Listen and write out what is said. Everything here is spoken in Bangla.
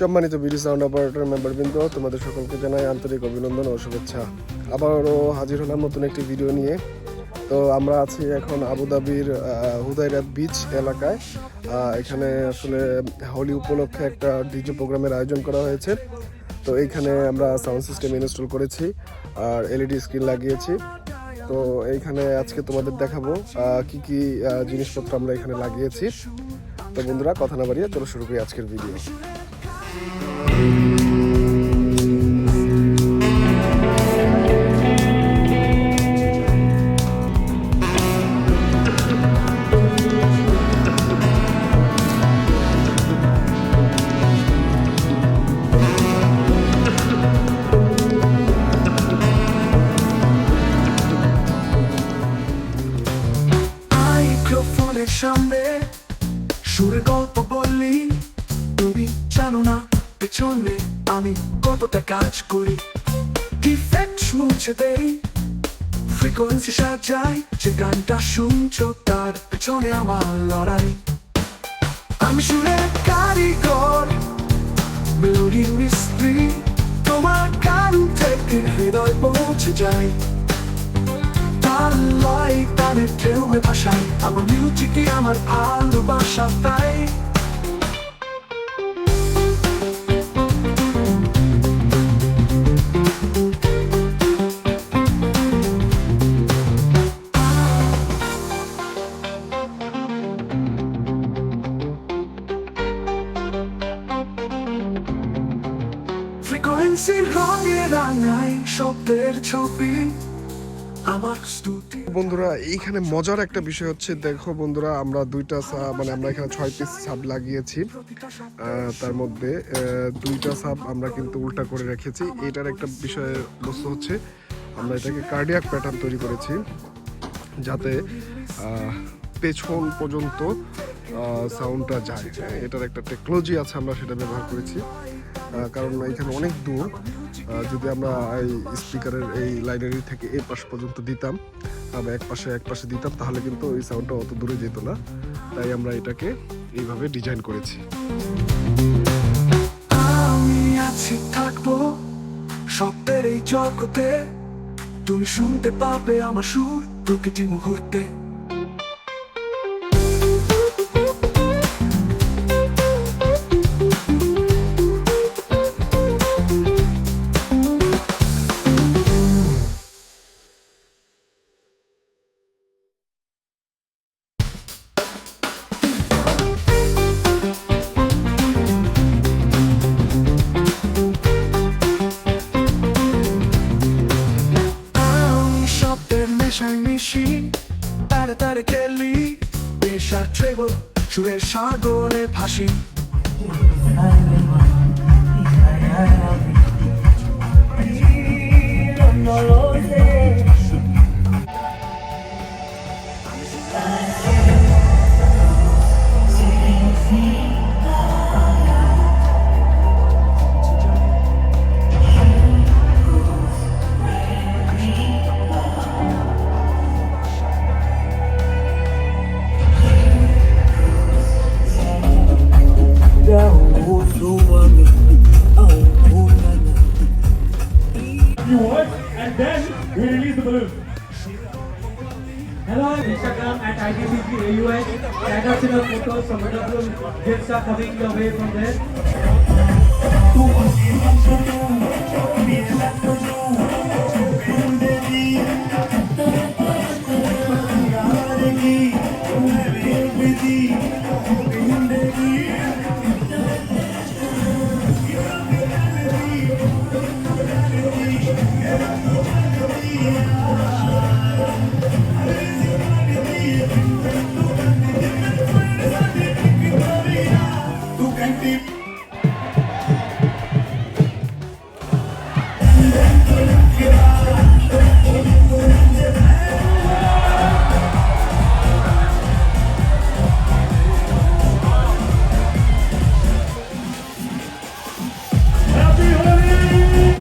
সম্মানিত বিডি সাউন্ড অপারেটর মেম্বারবৃন্দ, তোমাদের সকলকে জানাই আন্তরিক অভিনন্দন ও শুভেচ্ছা। আবারও হাজির হলাম নতুন একটি ভিডিও নিয়ে। তো আমরা আছি এখন আবুধাবির হুদাইরাত বিচ এলাকায়। এখানে আসলে হোলি উপলক্ষে একটা ডিজে প্রোগ্রামের আয়োজন করা হয়েছে। তো এইখানে আমরা সাউন্ড সিস্টেম ইনস্টল করেছি আর এলইডি স্ক্রিন লাগিয়েছি। তো এইখানে আজকে তোমাদের দেখাবো কি কি জিনিসপত্র আমরা এখানে লাগিয়েছি। তো বন্ধুরা, কথা না বাড়িয়ে চলো শুরু করি আজকের ভিডিও। সামনে সুরে গল্প বললি তুমি জানো না, পেছনে আমি কতটা কাজ করি। ডিফেক্ট ফ্রিকোয়েন্সি সাজাই, যে গানটা তার পেছনে আমার লড়াই। আমি সুরের কারিগর মেলোডির মিস্ত্রি তোমার গান থেকে হৃদয় পৌঁছে যায়। তার লয় তাদের ঢেউয়ে ভাষায় আমার মিউজিকে আমার ভালোবাসা, তাই ফ্রিকোয়েন্সি রঙে রাঙায় শব্দের ছবি। আমার স্তুতি। বন্ধুরা এইখানে মজার একটা বিষয় হচ্ছে দেখো বন্ধুরা আমরা দুইটা মানে আমরা এখানে ছয় পিস সাব লাগিয়েছি। তার মধ্যে দুইটা সাব আমরা কিন্তু উল্টা করে রেখেছি। এটার একটা বিষয় বস্তু হচ্ছে আমরা এটাকে কার্ডিয়াক প্যাটার্ন তৈরি করেছি। যাতে আহ, পেছন পর্যন্ত সাউন্ডটা যায়। এটার একটা টেকনোলজি আছে, আমরা সেটা ব্যবহার করেছি। কারণ এখানে অনেক দূর যদি আমরা এই স্পিকারের এই লাইনারি থেকে এই পাশ পর্যন্ত দিতাম বা এক পাশে এক পাশে দিতাম, তাহলে কিন্তু এই সাউন্ডটা অত দূরে যেত না। তাই আমরা এটাকে এইভাবে ডিজাইন করেছি। আছি, থাকব শব্দের এই জগতে। তুমি শুনতে পাবে আমার সুর প্রকৃতি মুহূর্তে। খেলি পেশার ট্রেবল সুরের সাগরে ভাসি। and then we release the balloon. Hello, Instagram at IDCGAUN. Tag us in your photos, some wonderful gifts are coming your way from there.